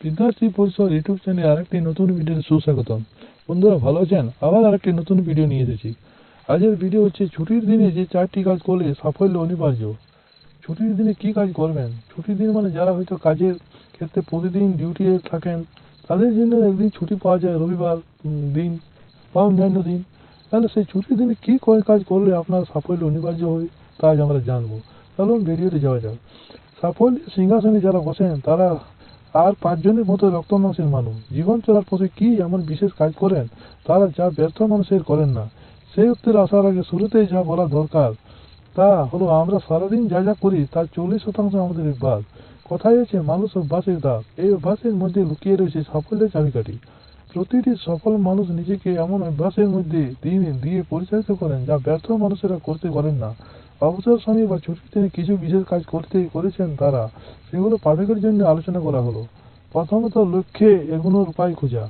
বিদ্যার্থী পরিষদ ইউটিউব চ্যানেলে আরেকটি নতুন ভিডিওতে সুস্বাগতম। বন্ধুরা, ভালো আছেন? আবার আরেকটি নতুন ভিডিও নিয়ে এসেছি। আজকের ভিডিও হচ্ছে, ছুটির দিনে যে চারটি কাজ করলে সাফল্য অনিবার্য। ছুটির দিনে কি কাজ করবেন? ছুটির দিন মানে যারা হয়তো কাজের ক্ষেত্রে প্রতিদিন ডিউটি থাকেন, তাদের জন্য একদিন ছুটি পাওয়া যায়, রবিবার দিন বা অন্যান্য দিন। তাহলে সেই ছুটির দিনে কী কাজ করলে আপনার সাফল্য অনিবার্য হবে তা আজ আমরা জানব। চলুন ভিডিওতে যাওয়া যাক। সাফল্যের সিংহাসনে যারা বসেন, তারা আর পাঁচজনের মতো রক্ত মাংসের মানুষ। জীবন চলার পথে কি এমন বিশেষ কাজ করেন? তারা যা ব্যর্থ মানুষের করেন না। সেই উত্তরে আসার আগে শুরুতেই যা বলা দরকার, তা হলো আমরা সারাদিন যা যা করি, তার চল্লিশ শতাংশ আমাদের অভ্যাস। কথাই আছে মানুষ অভ্যাসের দাস। এই অভ্যাসের মধ্যে লুকিয়ে রয়েছে সাফল্যের চাবিকাঠি। প্রতিটি সফল মানুষ নিজেকে এমন অভ্যাসের মধ্যে দিন দিয়ে পরিচালিত করেন যা ব্যর্থ মানুষেরা করতে পারেন না। অবসর সময় বা ছুটির দিনে কিছু বিশেষ কাজ করতে করেছেন তারা, সেগুলো পাঠকের জন্য আলোচনা করা হলো। প্রথমত লক্ষ্যে এগুলোর উপায় খোঁজা।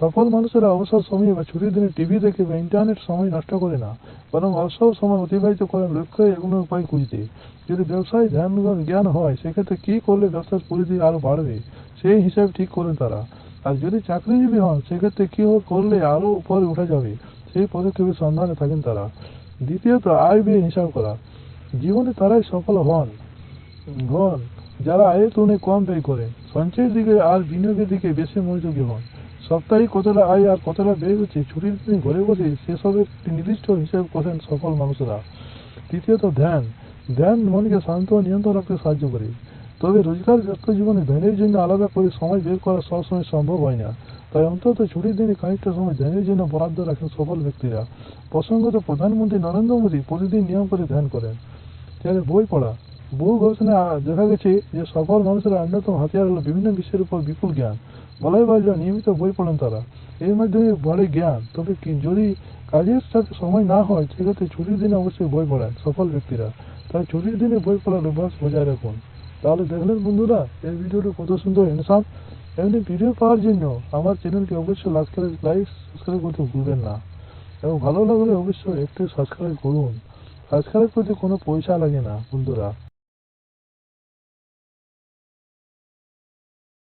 সফল মানুষেরা অবসর সময় বা ছুটির দিনে টিভি দেখে বা ইন্টারনেট সময় নষ্ট করে না, বরং অবসর সময় অতিবাহিত করেন লক্ষ্যে এগুলোর উপায় খুঁজতে। যদি ব্যবসায় ধ্যান জ্ঞান হয়, সেক্ষেত্রে কী করলে ব্যবসার পরিধি আরও বাড়বে, সেই হিসাব ঠিক করেন তারা। আর যদি চাকরিজীবী হন, সেক্ষেত্রে কী করলে আরও উপরে উঠা যাবে, সেই পদক্ষেপের সন্ধানে থাকেন তারা। দ্বিতীয়ত, আয় ব্যয় হিসাব করা। জীবনে তারাই সফল হন। হন যারা আয়ের তুলনায় কম ব্যয় করেন সঞ্চয়ের দিকে আর বিনিয়োগের দিকে বেশি মনোযোগী হন। সপ্তাহে কতটা আয় আর কতটা ব্যয় হচ্ছে ছুটির দিনে ঘরে বসে সেসবের নির্দিষ্ট হিসাব করেন সফল মানুষরা। তৃতীয়ত ধ্যান। ধ্যান মনকে শান্ত নিয়ন্ত্রণ রাখতে সাহায্য করে। তবে রোজগার ব্যস্ত জীবনে ধ্যানের জন্য আলাদা করে সময় বের করা সবসময় সম্ভব হয় না। তাই অন্তত ছুটির দিনে খানিকটা সময় ধ্যানের জন্য বরাদ্দ রাখেন সফল ব্যক্তিরা। প্রসঙ্গত প্রধানমন্ত্রী নরেন্দ্র মোদী প্রতিদিন নিয়ম করে ধ্যান করেন। তাদের বই পড়া বহু গবেষণায় দেখা গেছে যে সফল মানুষের অন্যতম হাতিয়ার হলো বিভিন্ন বিষয়ের উপর বিপুল জ্ঞান। বলাই বাহুল্য, নিয়মিত বই পড়েন তারা। এর মাধ্যমে বলে জ্ঞান। তবে যদি কাজের সাথে সময় না হয়, সেক্ষেত্রে ছুটির দিনে অবশ্যই বই পড়েন সফল ব্যক্তিরা। তাই ছুটির দিনে বই পড়ার অভ্যাস বজায় রাখুন। তাহলে দেখলেন বন্ধুরা, এই ভিডিওটি কত সুন্দর ইনসান এমনি ভিডিও পাওয়ার জন্য আমার চ্যানেলটি অবশ্যই লাইক, সাবস্ক্রাইব করতে ভুলবেন না। এবং ভালো লাগলে অবশ্যই একটু সাবস্ক্রাইব করুন। সাবস্ক্রাইব প্রতি কোনো পয়সা লাগে না বন্ধুরা।